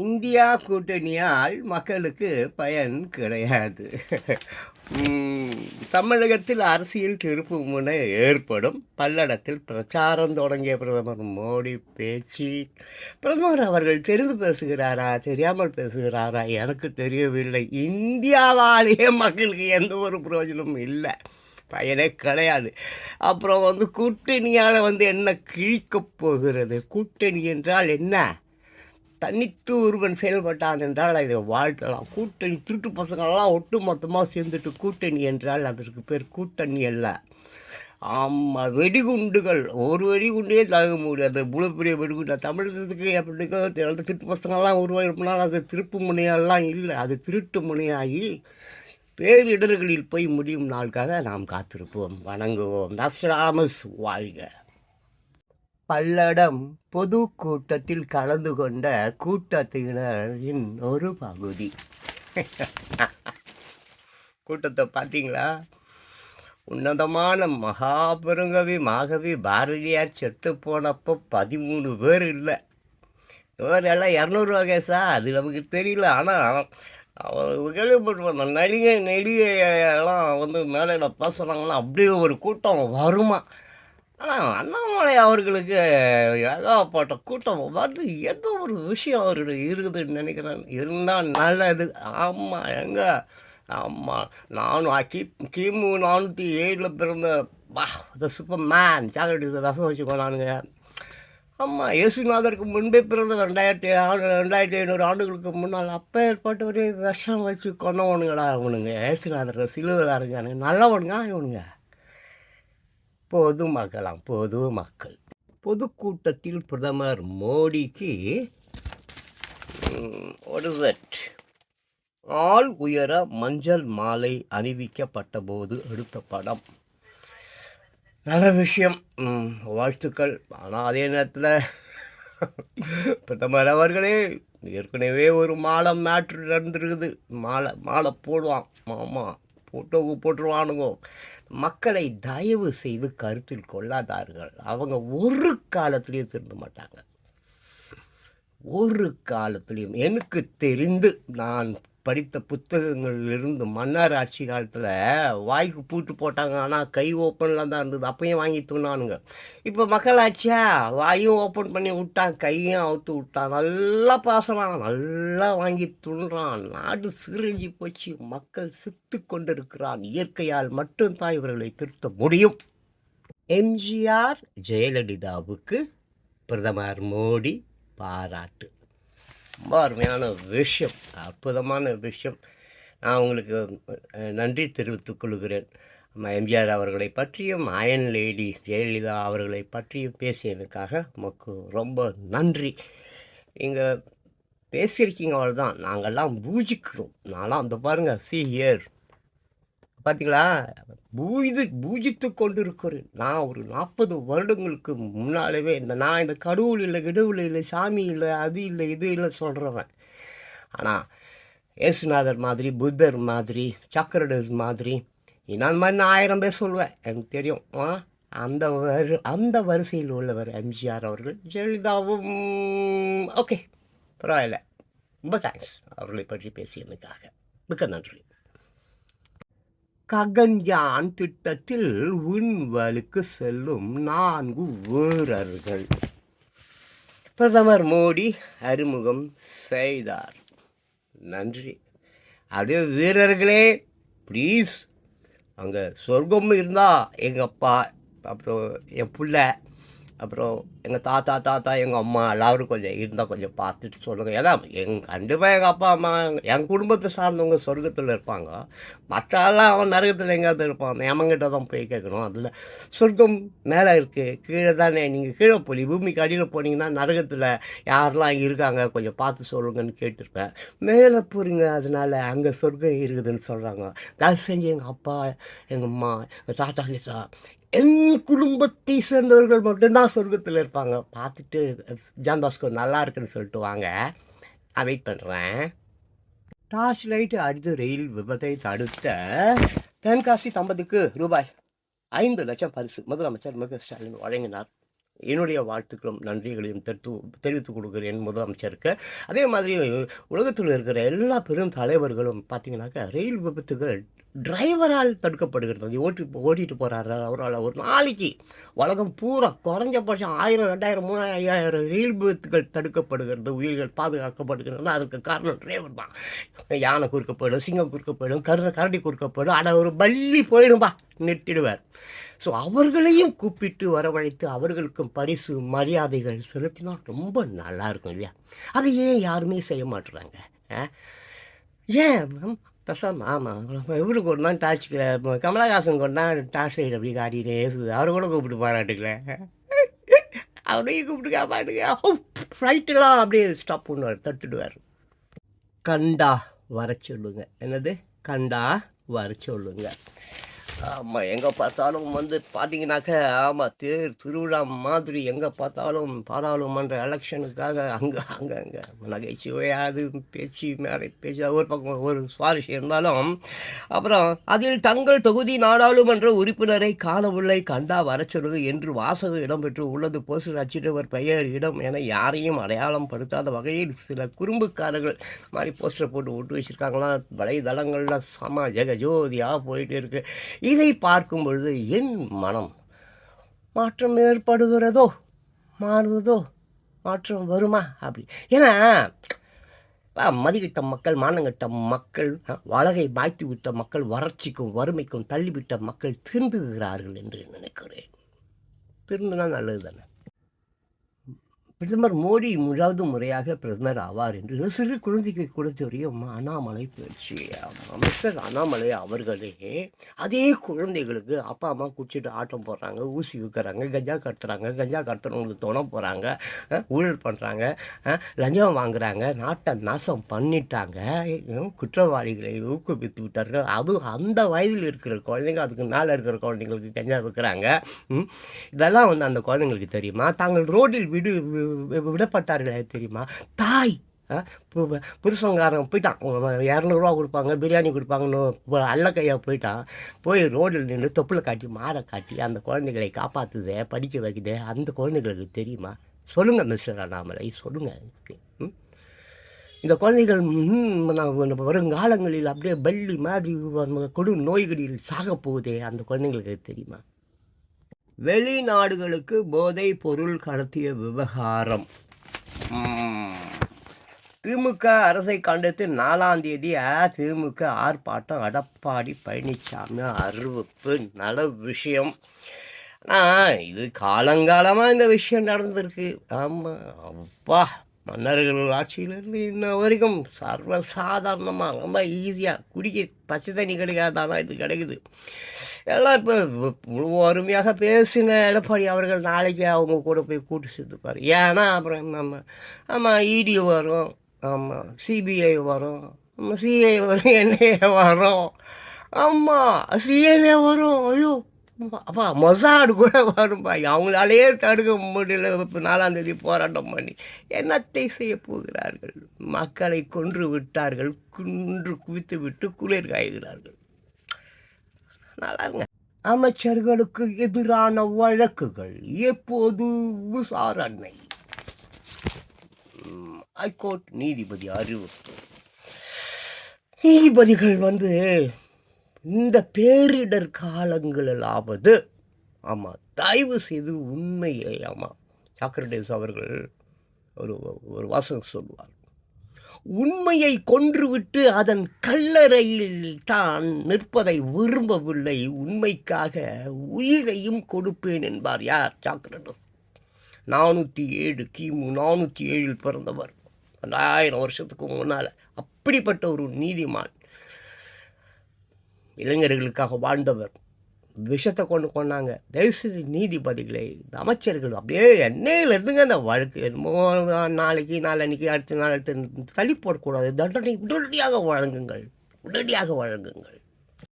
India கூட்டணியால் மக்களுக்கு பயன் கிடையாது. தமிழகத்தில் அரசியல் திருப்பு முனை ஏற்படும். பல்லடத்தில் பிரச்சாரம் தொடங்கிய பிரதமர் மோடி பேச்சு. பிரதமர் அவர்கள் தெரிந்து பேசுகிறாரா தெரியாமல் பேசுகிறாரா எனக்கு தெரியவில்லை. இந்தியாவாலேயே மக்களுக்கு எந்த ஒரு பிரயோஜனமும் இல்லை. பயனே கிடையாது. அப்புறம் வந்து கூட்டணியால் வந்து என்ன கிழிக்கப் போகிறது? கூட்டணி என்றால் என்ன? தனித்து ஒருவன் செயல்பட்டான் என்றால் இதை வாழ்த்தலாம். கூட்டணி திருட்டு பசங்களெல்லாம் ஒட்டு மொத்தமாக சேர்ந்துட்டு கூட்டணி என்றால் அதற்கு பேர் கூட்டணி அல்ல. ஆமாம் வெடிகுண்டுகள். ஒரு வெடிகுண்டே தாங்க முடியாது. இவ்வளோ பெரிய வெடிகுண்டா? தமிழகத்துக்கு எப்படிக்கோ தெரியல திருட்டு பசங்கள்லாம் உருவாயிருப்பினால் அது திருப்பு முனையெல்லாம் இல்லை. அது திருட்டு முனையாகி பேரிடர்களில் போய் முடியும் நாளுக்காக நாம் காத்திருப்போம். வணங்குவோம். நஸ்ராமஸ் வாழ்க. பல்லடம் பொது கூட்டத்தில் கலந்து கொண்ட கூட்டத்தினரின் ஒரு பகுதி. கூட்டத்தை பார்த்தீங்களா? உன்னதமான மகாபெருங்கவி மாகவி பாரதியார் செத்து போனப்போ பதிமூணு பேர் இல்லை. இவரெல்லாம் இரநூறுவா கேஸா அது நமக்கு தெரியல. ஆனால் அவன் கேள்விப்பட்டு நடிகை நடிகை எல்லாம் வந்து மேலையில் பேசுகிறாங்கன்னா அப்படியே ஒரு கூட்டம் வருமா? ஆனால் அண்ணாமலை அவர்களுக்கு ஏகப்பட்ட கூட்டம் வருது ஏதோ ஒரு விஷயம் அவருக்கு இருக்குதுன்னு நினைக்கிறேன். இருந்தால் நல்லது. ஆமாம் எங்க? ஆமாம் நானும் கி கிமு நானூற்றி ஏழில் பிறந்த பா த சூப்பர் மேன் சாக்லேட் ரசம் வச்சுக்கோ நானுங்க ஆமாம் இயேசுநாதருக்கு முன்பே பிறந்த ரெண்டாயிரத்தி ஆண்டு ரெண்டாயிரத்தி ஐநூறு ஆண்டுகளுக்கு முன்னால் அப்போ ஏற்பட்டவரே விஷம் வச்சு கொண்டவனுங்களா இவனுங்க? இயேசுநாதர் சிலுவலாக இருக்கானுங்க நல்லவனுங்க இவனுங்க? பொதுமக்களாம் பொது மக்கள். பொதுக்கூட்டத்தில் பிரதமர் மோடிக்கு ஒரு ஆள் உயர மஞ்சள் மாலை அணிவிக்கப்பட்ட போது எடுத்த படம். நல்ல விஷயம். வாழ்த்துக்கள். ஆனால் அதே நேரத்தில் பிரதமர் அவர்களே ஏற்கனவே ஒரு மாலை மேட்ரு நடந்துருக்குது. மாலை மாலை போடுவான். ஆமாம் போட்டோவுக்கு போட்டுருவானுங்க. மக்களை தயவு செய்து கருத்தில் கொள்ளாதார்கள். அவங்க ஒரு காலத்துலேயும் திருந்த மாட்டாங்க. ஒரு காலத்துலேயும். எனக்கு தெரிந்து நான் படித்த புத்தகங்களிலிருந்து மன்னர் ஆட்சி காலத்தில் வாய்க்கு பூட்டு போட்டாங்க. ஆனால் கை ஓப்பனில் தான் இருந்தது. அப்பையும் வாங்கி தூணானுங்க. இப்போ மக்களாட்சியா வாயும் ஓப்பன் பண்ணி விட்டான். கையும் அவுத்து விட்டான். நல்லா பாசறான். நல்லா வாங்கி துண்றான். நாடு சீரழிஞ்சு போச்சு. மக்கள் செத்து கொண்டிருக்கிறான். இயற்கையால் மட்டும்தான் இவர்களை திருத்த முடியும். எம்ஜிஆர் ஜெயலலிதாவுக்கு பிரதமர் மோடி பாராட்டு. ரொம்ப அருமையான விஷயம் அற்புதமான விஷயம். நான் உங்களுக்கு நன்றி தெரிவித்துக் கொள்கிறேன். நம்ம எம்ஜிஆர் அவர்களை பற்றியும் அயன் லேடி ஜெயலலிதா அவர்களை பற்றியும் பேசியதுக்காக நமக்கு ரொம்ப நன்றி. நீங்கள் பேசியிருக்கீங்க அவ்வளோதான் நாங்கள்லாம் பூஜிக்கிறோம் நான்லாம் அந்த பாருங்கள் சி இயர் பார்த்தீங்களா பூஜி பூஜித்து கொண்டு இருக்கிறேன் நான் ஒரு நாற்பது வருடங்களுக்கு முன்னாலவே இந்த நான் இந்த கடவுள் இல்லை கிடவுள் இல்லை சாமி இல்லை அது இல்லை இது இல்லை சொல்கிறவன் ஆனால் ஏசுநாதர் மாதிரி புத்தர் மாதிரி சக்கரடஸ் மாதிரி இன்னொரு மாதிரி நான் ஆயிரம் பேர் சொல்லுவேன் எனக்கு தெரியும். ஆ அந்த வரு அந்த வரிசையில் உள்ளவர் எம்ஜிஆர் அவர்கள். ஜெயலலிதாவும் ஓகே பரவாயில்ல. ரொம்ப தேங்க்ஸ் அவர்களை பற்றி பேசியதுக்காக மிக்க நன்றி. ககன்யான் திட்டத்தில் விண்வலுக்கு செல்லும் நான்கு வீரர்கள். பிரதமர் மோடி அறிமுகம் செய்தார். நன்றி. அப்படியே வீரர்களே ப்ளீஸ் அங்கே சொர்க்கம் இருந்தால் எங்கள் அப்பா அப்புறம் என் பிள்ளை. அப்புறம் எங்கள் தாத்தா தாத்தா எங்கள் அம்மா எல்லாரும் கொஞ்சம் இருந்தால் கொஞ்சம் பார்த்துட்டு சொல்லுங்கள் ஏன்னா எங் கண்டிப்பாக எங்கள் அப்பா அம்மா என் குடும்பத்தை சார்ந்தவங்க சொர்க்கத்தில் இருப்பாங்க. மற்றெல்லாம் அவன் நரகத்தில் எங்கேயாவது இருப்பான். எமங்கிட்ட தான் போய் கேட்கணும். அதில் சொர்க்கம் மேலே இருக்குது கீழே தானே நீங்கள் கீழே போலி. பூமிக்கு அடியில் போனீங்கன்னா நரகத்தில் யாரெல்லாம் இருக்காங்க கொஞ்சம் பார்த்து சொல்லுங்கன்னு கேட்டிருப்பேன். மேலே போகிறீங்க அதனால அங்கே சொர்க்கம் இருக்குதுன்னு சொல்கிறாங்க தயவு செஞ்சு எங்கள் அப்பா எங்கள் அம்மா எங்கள் தாத்தா கேசா என் குடும்பத்தை சேர்ந்தவர்கள் மட்டும்தான் சொர்க்கத்தில் இருப்பாங்க. பார்த்துட்டு ஜான் நல்லா இருக்குன்னு சொல்லிட்டு வாங்க. நான் வெயிட் பண்ணுறேன் டார்ச் லைட் அடுத்த ரயில் விபத்தை தடுத்த தென்காசி தம்பதிக்கு ரூபாய் ஐந்து லட்சம் பரிசு. முதலமைச்சர் மு க ஸ்டாலின் வழங்கினார். என்னுடைய வாழ்த்துக்களும் நன்றிகளையும் தெரித்து தெரிவித்துக் கொடுக்குறேன் முதலமைச்சருக்கு. அதே மாதிரி உலகத்தில் இருக்கிற எல்லா பெரும் தலைவர்களும் பார்த்தீங்கன்னாக்கா ரயில் விபத்துகள் டிரைவரால் தடுக்கப்படுகிறது. ஓட்டி ஓட்டிட்டு போகிறாரு அவரால். ஒரு நாளைக்கு உலகம் பூரா குறைஞ்சபட்சம் ஆயிரம் ரெண்டாயிரம் மூணாயிரம் ஐயாயிரம் ரயில் விபத்துகள் தடுக்கப்படுகிறது. உயிர்கள் பாதுகாக்கப்படுகிறது அதுக்கு காரணம் டிரைவர் தான். யானை குறுக்க போயிடும் சிங்கம் குறுக்க போயிடும் கரு கரடி குறுக்க போயிடும் அட ஒரு பள்ளி போயிடும்பா நிறுத்திடுவார். ஸோ அவர்களையும் கூப்பிட்டு வரவழைத்து அவர்களுக்கும் பரிசு மரியாதைகள் செலுத்தினா ரொம்ப நல்லா இருக்கும் இல்லையா? அதை ஏன் யாருமே செய்ய மாட்டுறாங்க? ஆ? ஏன்? பேசாமல் ஆமாம் இவரு கொண்டு தான் கமலஹாசன் கொண்டா தான் டார்ச் லைட் அப்படி காட்டிகிட்டே ஏசுது அவரை கூட கூப்பிட்டு பாராட்டுக்கல அவரையும் கூப்பிட்டு காப்பாட்டுங்க ஃப்ளைட்டெல்லாம் அப்படியே ஸ்டாப் பண்ணுவார். தட்டுடுவார். கண்டா வர சொல்லுங்க. என்னது? கண்டா வர சொல்லுங்க. ஆமாம் எங்கே பார்த்தாலும் வந்து பார்த்தீங்கன்னாக்க ஆமாம் தேர் திருவிழா மாதிரி எங்கே பார்த்தாலும் பாராளுமன்ற எலெக்ஷனுக்காக அங்கே அங்கே அங்கே. நகைச்சுவையாது பேச்சு மேலே பேச்சு ஒரு பக்கம் ஒரு சுவாரஸ்யம் இருந்தாலும் அப்புறம் அதில் தங்கள் தொகுதி நாடாளுமன்ற உறுப்பினரை காணவில்லை கண்டா வர என்று வாசகம் இடம்பெற்று உள்ளது. போஸ்டர் அச்சிட்டவர் பெயர் இடம் என யாரையும் அடையாளம் படுத்தாத வகையில் சில குறும்புக்காரர்கள் மாதிரி போஸ்டர் போட்டு ஒட்டு வச்சுருக்காங்களாம். வலைதளங்களில் சம ஜெகஜோதியாக போயிட்டு இருக்குது இதை பார்க்கும் பொழுது என் மனம் மாற்றம் ஏற்படுகிறதோ மாறுவதோ மாற்றம் வருமா அப்படி? ஏன்னா மதிக்கிட்ட மக்கள் மானங்கிட்ட மக்கள் வலகை வளகை பாய்த்து விட்ட மக்கள் வறட்சிக்கும் வறுமைக்கும் தள்ளிவிட்ட மக்கள் திருந்துகிறார்கள் என்று நினைக்கிறேன். திருந்துனா நல்லது தானே பிரதமர் மோடி முழாவது முறையாக பிரதமர் ஆவார் என்று சிறு குழந்தைக்கு கூட தெரியும். அண்ணாமலை பயிற்சி மிஸ்டர் அண்ணாமலை அவர்களே அதே குழந்தைகளுக்கு அப்பா அம்மா குடிச்சிட்டு ஆட்டம் போடுறாங்க ஊசி விற்கிறாங்க கஞ்சா கடத்துறாங்க கஞ்சா கடத்துறவங்களுக்கு துணை போகிறாங்க ஊழல் பண்ணுறாங்க லஞ்சம் வாங்குறாங்க நாட்டை நாசம் பண்ணிட்டாங்க குற்றவாளிகளை ஊக்குவித்து விட்டார்கள். அதுவும் அந்த வயதில் இருக்கிற குழந்தைங்க அதுக்கு மேலே இருக்கிற குழந்தைங்களுக்கு கஞ்சா விற்கிறாங்க. இதெல்லாம் வந்து அந்த குழந்தைங்களுக்கு தெரியுமா? தாங்கள் ரோட்டில் விடு விடப்பட்டார்களே தெரியுமா? தாய் ஆ, பு- புருஷங்காரன் போயிட்டான். இரநூறுவா கொடுப்பாங்க பிரியாணி கொடுப்பாங்கன்னு அல்ல அல்லக்கையா போயிட்டான். போய் ரோடில் நின்று தொப்புளை காட்டி மாற காட்டி அந்த குழந்தைகளை காப்பாற்றுதே படிக்க வைக்குதே அந்த குழந்தைகளுக்கு தெரியுமா? சொல்லுங்கள் மிஸ்டர் அண்ணாமலை சொல்லுங்கள் ம்? இந்த குழந்தைகள் நான் வருங்காலங்களில் அப்படியே பள்ளி மாதிரி கொடு நோய்களில் சாக போகுதே அந்த குழந்தைங்களுக்கு தெரியுமா? வெளிநாடுகளுக்கு போதை பொருள் கடத்திய விவகாரம். திமுக அரசை கண்டித்து நாலாம் தேதி திமுக ஆர்ப்பாட்டம் எடப்பாடி பழனிசாமி அறிவிப்பு. நல்ல விஷயம். ஆனால் இது காலங்காலமாக இந்த விஷயம் நடந்திருக்கு. ஆமாம் அப்பா மன்னர்கள் ஆட்சியிலேருந்து இன்ன வரைக்கும் சர்வசாதாரணமாக ரொம்ப ஈஸியாக குடிக்க பச்சை தண்ணி கிடைக்காதானா இது கிடைக்குது. எல்லாம் இப்போ அருமையாக பேசின எடப்பாடி அவர்கள் நாளைக்கு அவங்க கூட போய் கூட்டு சேர்த்துப்பார். ஏன்னா அப்புறம் நம்ம ஆமாம் இடி வரும் ஆமாம் சிபிஐ வரும் ஆமாம் சிஐ வரும் என்ஐஏ வரும். ஆமாம் சிஎன்ஏ வரும். ஐயோ அப்பா மொசாடு கூட வரும்பா. அவங்களாலேயே தடுக்க முடியல. இப்போ நாலாந்தேதி போராட்டம் பண்ணி. என்னத்தை செய்ய போகிறார்கள்? மக்களை கொன்று விட்டார்கள். குன்று குவித்து விட்டு குளிர் காய்கிறார்கள். நல்லா இருங்க அமைச்சர்களுக்கு எதிரான வழக்குகள் எப்போது விசாரணை? ஹைகோர்ட் நீதிபதி அறிவிப்பு நீதிபதிகள் வந்து இந்த பேரிடர் காலங்களிலாவது ஆமாம் தயவு செய்து உண்மையை ஆமாம் சாக்ரடேஸ் அவர்கள் ஒரு ஒரு வாசகம் சொல்வார். உண்மையை கொன்றுவிட்டு அதன் கல்லறையில் தான் நிற்பதை விரும்பவில்லை. உண்மைக்காக உயிரையும் கொடுப்பேன் என்பார் யார்? சாக்ரடஸ் நானூற்றி ஏழு கிமு நானூற்றி ஏழில் பிறந்தவர். ரெண்டாயிரம் வருஷத்துக்கு முன்னால் அப்படிப்பட்ட ஒரு நீதிமான் இளைஞர்களுக்காக வாழ்ந்தவர். விஷத்தை கொண்டு கொண்டாங்க. தயவுசெய்து நீதிபதிகளை அமைச்சர்கள் அப்படியே எண்ணெயில் இருந்துங்க அந்த வழக்கு. என்னமோ நாளைக்கு நாளன்னைக்கு அடுத்த நாள் அடுத்த தள்ளி போடக்கூடாது. தண்டனை உடனடியாக வழங்குங்கள். உடனடியாக வழங்குங்கள்.